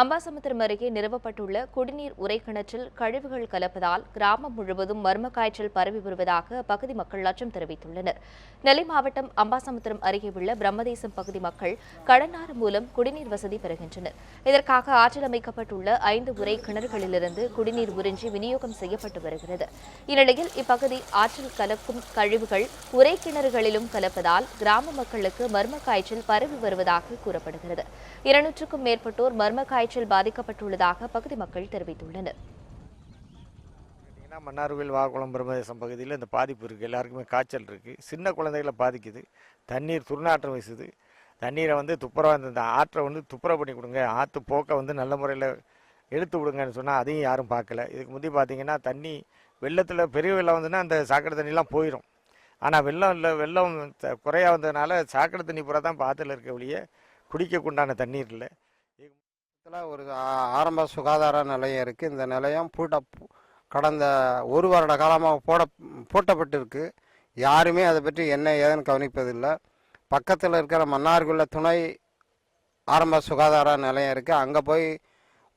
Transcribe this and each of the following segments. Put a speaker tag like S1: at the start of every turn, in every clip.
S1: அம்பாசமுத்திரம் அருகே நிறுவப்பட்டுள்ள குடிநீர் உரைக்கிணற்றில் கழிவுகள் கலப்பதால் கிராமம் முழுவதும் மர்ம காய்ச்சல் பரவி வருவதாக அப்பகுதி மக்கள் அச்சம் தெரிவித்துள்ளனர். நெல்லை மாவட்டம் அம்பாசமுத்திரம் அருகே உள்ள பிரம்மதேசம் பகுதி மக்கள் கடனாறு மூலம் குடிநீர் வசதி பெறுகின்றனர். இதற்காக ஆற்றில் அமைக்கப்பட்டுள்ள ஐந்து உரை கிணறுகளிலிருந்து குடிநீர் உறிஞ்சி விநியோகம் செய்யப்பட்டு வருகிறது. இந்நிலையில் இப்பகுதி ஆற்றில் கலக்கும் கழிவுகள் உரை கிணறுகளிலும் கலப்பதால் கிராம மக்களுக்கு மர்ம காய்ச்சல் பரவி வருவதாக கூறப்படுகிறது. இருநூற்றுக்கும் மேற்பட்டோர் மர்ம காய்ச்சல் காய்ச்சல் பாதிக்கப்பட்டுள்ளதாக பகுதி மக்கள் தெரிவித்துள்ளனர்.
S2: பார்த்தீங்கன்னா மன்னார்கோவில் வாகுளம் பிரம்மதேசம் பகுதியில் இந்த பாதிப்பு இருக்குது எல்லாருக்குமே காய்ச்சல் இருக்குது சின்ன குழந்தைகளை பாதிக்குது. தண்ணீர் துர்நாற்றம் வீசுது. தண்ணீரை வந்து துப்புரவா இந்த ஆற்றை வந்து துப்புரவு பண்ணி கொடுங்க. ஆற்று போக்கை வந்து நல்ல முறையில் எடுத்து விடுங்கன்னு சொன்னால் அதையும் யாரும் பார்க்கல. இதுக்கு முந்தி பார்த்தீங்கன்னா தண்ணி வெள்ளத்தில் பெரிய வெள்ளம் வந்துன்னா அந்த சாக்கடை தண்ணிலாம் போயிடும் ஆனால் வெள்ளம் இல்லை வெள்ளம் குறையாக குறையா வந்ததுனால சாக்கடை தண்ணி பூரா தான் பாத்தில் இருக்க ஒழிய குடிக்கக்குண்டான தண்ணீர் இல்லை.
S3: பக்கத்தில் ஒரு ஆரம்ப சுகாதார நிலையம் இருக்குது இந்த நிலையம் பூட்ட கடந்த ஒரு வருட காலமாக போட பூட்டப்பட்டிருக்கு. யாருமே அதை பற்றி என்ன ஏதுன்னு கவனிப்பதில்லை. பக்கத்தில் இருக்கிற மன்னார்குள்ள துணை ஆரம்ப சுகாதார நிலையம் இருக்குது அங்கே போய்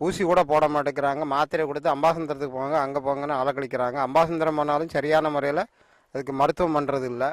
S3: ஊசி கூட போட மாட்டேங்கிறாங்க. மாத்திரை கொடுத்து அம்பாசந்திரத்துக்கு போங்க அங்கே போங்கன்னு அலக்கழிக்கிறாங்க அம்பாசந்திரம் போனாலும் சரியான முறையில் அதுக்கு மருத்துவம் பண்ணுறது இல்லை